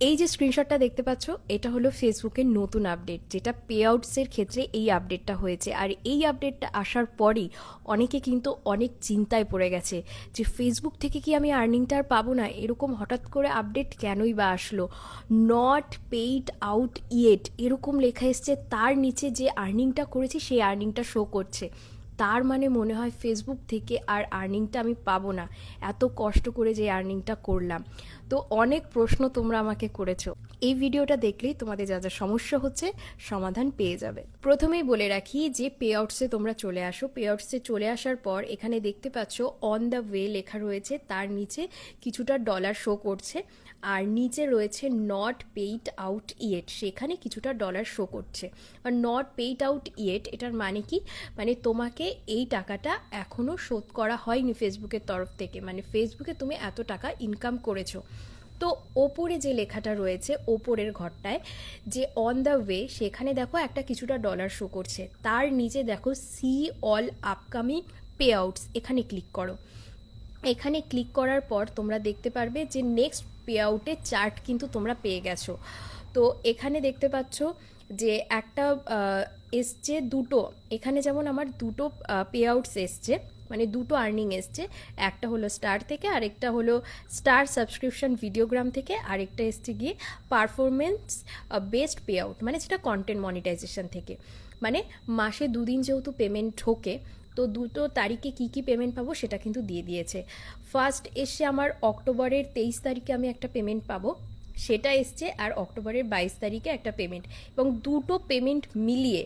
এই যে স্ক্রিনশটটা দেখতে পাচ্ছ, এটা হলো ফেসবুকের নতুন আপডেট যেটা পে আউটসের ক্ষেত্রে এই আপডেটটা হয়েছে। আর এই আপডেটটা আসার পরই অনেকে কিন্তু অনেক চিন্তায় পড়ে গেছে যে ফেসবুক থেকে কি আমি আর্নিংটা আর পাবো না? এরকম হঠাৎ করে আপডেট কেনই বা আসলো? নট পেইড আউট ইয়েট এরকম লেখা এসছে, তার নিচে যে আর্নিংটা করেছি, সেই আর্নিংটা শো করছে। তার মানে মনে হয় ফেসবুক থেকে আর আর্নিংটা আমি পাবো না। এত কষ্ট করে যে আর্নিংটা করলাম। তো অনেক প্রশ্ন তোমরা আমাকে করেছ। এই ভিডিওটা দেখলেই তোমাদের যা যা সমস্যা হচ্ছে সমাধান পেয়ে যাবে। প্রথমেই বলে রাখি যে পে আউটসে তোমরা চলে আসো। পে আউটসে চলে আসার পর এখানে দেখতে পাচ্ছ অন দ্য ওয়ে লেখা রয়েছে। তার নিচে কিছুটা ডলার শো করছে আর নিচে রয়েছে নট পেইড আউট ইয়েট সেখানে কিছুটা ডলার শো করছে। আর নট পেইড আউট ইয়েট এটার মানে কি? মানে তোমাকে এই টাকাটা এখনও শোধ করা হয়নি ফেসবুকের তরফ থেকে। মানে ফেসবুকে তুমি এত টাকা ইনকাম করেছ। তো ওপরে যে লেখাটা রয়েছে, ওপরের ঘরটায়, যে অন দ্য ওয়ে সেখানে দেখো একটা কিছুটা ডলার শো করছে। তার নিচে দেখো see all upcoming payouts এখানে ক্লিক করো। এখানে ক্লিক করার পর তোমরা দেখতে পারবে যে নেক্সট পে আউটের চার্ট কিন্তু তোমরা পেয়ে গেছো। তো এখানে দেখতে পাচ্ছ যে একটা এসছে দুটো। এখানে যেমন আমার দুটো পে আউটস এসছে মানে দুটো আর্নিং এসছে। একটা হলো স্টার থেকে, আরেকটা হলো স্টার সাবস্ক্রিপশন ভিডিওগ্রাম থেকে, আরেকটা এসছে গিয়ে পারফরমেন্স বেস্ট পে আউট মানে সেটা কন্টেন্ট মনিটাইজেশন থেকে। মানে মাসে দুদিন যেহেতু পেমেন্ট ঢোকে, তো দুটো তারিখে কি কি পেমেন্ট পাবো সেটা কিন্তু দিয়ে দিয়েছে। ফার্স্ট এসে আমার অক্টোবরের তেইশ তারিখে আমি একটা পেমেন্ট পাবো। সেটা এসছে আর অক্টোবরের বাইশ তারিখে একটা পেমেন্ট এবং দুটো পেমেন্ট মিলিয়ে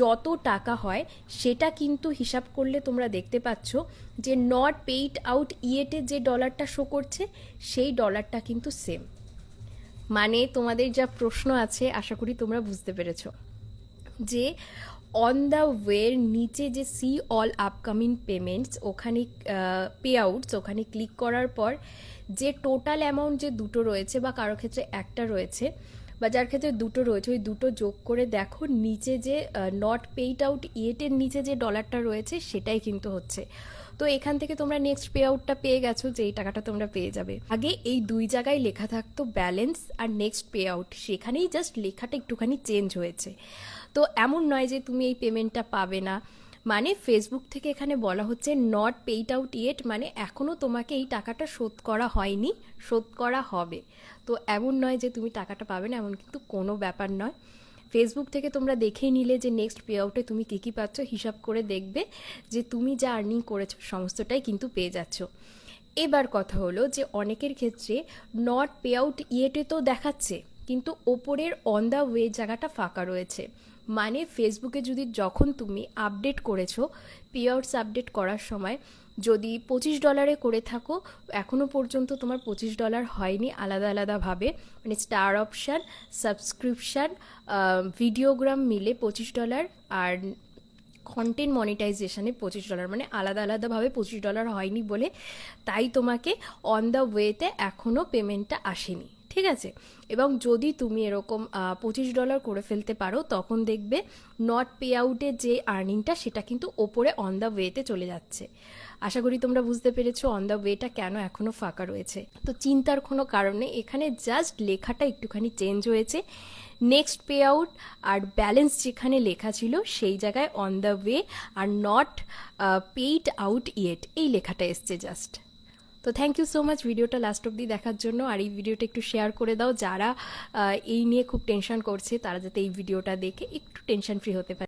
যত টাকা হয়, সেটা কিন্তু হিসাব করলে তোমরা দেখতে পাচ্ছ যে নট পেইড আউট ইয়েটে যে ডলারটা শো করছে, সেই ডলারটা কিন্তু সেম মানে তোমাদের যা প্রশ্ন আছে, আশা করি তোমরা বুঝতে পেরেছ। যে অন দ্য ওয়ের নিচে যে সি অল আপকামিং পেমেন্টস ওখানে পে আউটস ওখানে ক্লিক করার পর যে টোটাল অ্যামাউন্ট যে দুটো রয়েছে বা কারও ক্ষেত্রে একটা রয়েছে বা যার ক্ষেত্রে দুটো রয়েছে, ওই দুটো যোগ করে দেখো নিচে যে নট পেইড আউট ইয়েটের নিচে যে ডলারটা রয়েছে সেটাই কিন্তু হচ্ছে। তো এখান থেকে তোমরা নেক্সট পে আউটটা পেয়ে গেছো যে এই টাকাটা তোমরা পেয়ে যাবে। আগে এই দুই জায়গায় লেখা থাকতো ব্যালেন্স আর নেক্সট পে আউট সেখানেই জাস্ট লেখাটা একটুখানি চেঞ্জ হয়েছে। তো এমন নয় যে তুমি এই পেমেন্টটা পাবে না। মানে ফেসবুক থেকে এখানে বলা হচ্ছে নট পেইড আউট ইয়েট মানে এখনও তোমাকে এই টাকাটা শোধ করা হয়নি, শোধ করা হবে। তো এমন নয় যে তুমি টাকাটা পাবে না, এমন কিন্তু কোনো ব্যাপার নয়। ফেসবুক থেকে তোমরা দেখেই নিলে যে নেক্সট পে আউটে তুমি কী কী পাচ্ছ, হিসাব করে দেখবে যে তুমি যা আর্নিং করেছ, সমস্তটাই কিন্তু পেয়ে যাচ্ছ। এবার কথা হলো যে অনেকের ক্ষেত্রে নট পে আউট ইয়েটে তো দেখাচ্ছে, কিন্তু ওপরের অন দ্য ওয়ে জায়গাটা ফাঁকা রয়েছে। মানে ফেসবুকে যদি যখন তুমি আপডেট করেছ পে আউটস আপডেট করার সময়, যদি পঁচিশ ডলারে করে থাকো এখনও পর্যন্ত তোমার পঁচিশ ডলার হয়নি আলাদা আলাদাভাবে। মানে স্টার অপশান সাবস্ক্রিপশান ভিডিওগ্রাম মিলে পঁচিশ ডলার আর কন্টেন্ট মনিটাইজেশনে পঁচিশ ডলার মানে আলাদা আলাদাভাবে পঁচিশ ডলার হয়নি বলে তাই তোমাকে অন দ্য ওয়েতে এখনও পেমেন্টটা আসেনি। ঠিক আছে? এবং যদি তুমি এরকম পঁচিশ ডলার করে ফেলতে পারো, তখন দেখবে নট পে আউটের যে আর্নিংটা সেটা কিন্তু ওপরে অন দ্য ওয়েতে চলে যাচ্ছে। আশা করি তোমরা বুঝতে পেরেছ অন দ্য ওয়েটা কেন এখনও ফাঁকা রয়েছে। তো চিন্তার কোনো কারণে এখানে জাস্ট লেখাটা একটুখানি চেঞ্জ হয়েছে। নেক্সট পে আউট আর ব্যালেন্স যেখানে লেখা ছিল, সেই জায়গায় অন দ্য ওয়ে আর নট পেইড আউট ইয়েট এই লেখাটা এসছে জাস্ট তো থ্যাংক ইউ সো মাচ ভিডিওটা লাস্ট অব্দি দেখার জন্য। আর এই ভিডিওটা একটু শেয়ার করে দাও যারা এই নিয়ে খুব টেনশন করছে, তারা যাতে এই ভিডিওটা দেখে একটু টেনশন ফ্রি হতে পারে।